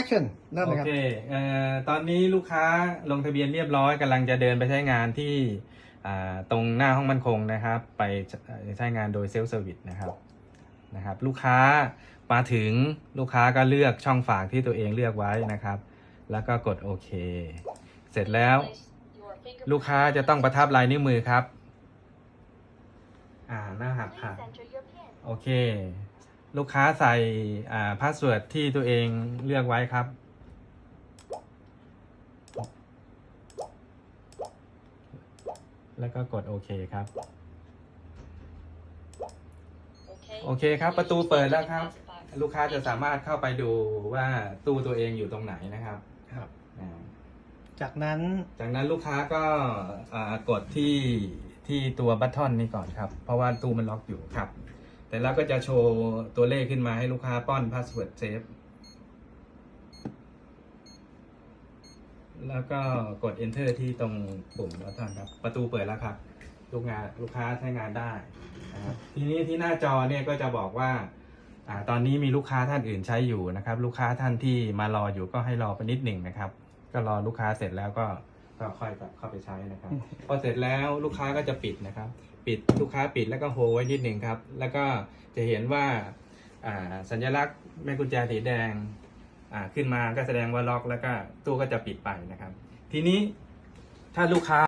action เริ่มโอเลยครับเคเอ่อตอนนี้ลูกค้าลงทะเบียนเรียบร้อยกำลังจะเดินไปใช้งานที่อ่าตรงหน้าห้องมั่นคงนะครับ ไปใช้งานโดยเซลล์เซอร์วิสนะครับนะครับ ลูกค้ามาถึงลูกค้าก็เลือกช่องฝากที่ตัวเองเลือกไว้นะครับ แล้วก็กดโอเค เสร็จแล้ว ลูกค้าจะต้องประทับลายนิ้วมือครับ อ่าหน้าหักผ่านโอเค ลูกค้าใส่อ่าพาสเวิร์ดที่ตัวเองเลือกไว้ครับ แล้วก็กดโอเคครับ โอเคครับ ประตูเปิดแล้วครับ ลูกค้าจะสามารถเข้าไปดูว่าตู้ตัวเองอยู่ตรงไหนนะครับครับอ่าจากนั้นจากนั้นลูกค้าก็อ่ากดที่ที่ตัวบัตทอนนี้ก่อนครับ เพราะว่าตู้มันล็อกอยู่ครับ แต่เราก็จะโชว์ตัวเลขขึ้นมาให้ลูกค้าป้อนพาสเวิร์ดเซฟ แล้วก็กด enter ที่ตรงปุ่มบัตทอนครับ ประตูเปิดแล้วครับ ลูกงานลูกค้าใช้งานได้นะครับทีนี้ที่หน้าจอเนี่ยก็จะบอกว่าอ่าตอนนี้มีลูกค้าท่านอื่นใช้อยู่นะครับ ลูกค้าท่านที่มารออยู่ก็ให้รอไปนิดหนึ่งนะครับ ก็รอลูกค้าเสร็จแล้วก็ ก็ค่อยกลับเข้าไปใช้นะครับ พอเสร็จแล้วลูกค้าก็จะปิดนะครับ ปิดลูกค้าปิดแล้วก็โฮไว้นิดหนึ่งครับ แล้วก็จะเห็นว่าสัญลักษณ์แม่กุญแจสีแดงขึ้นมาก็แสดงว่าล็อกแล้วก็ตู้ก็จะปิดไปนะครับ ทีนี้ถ้าลูกค้า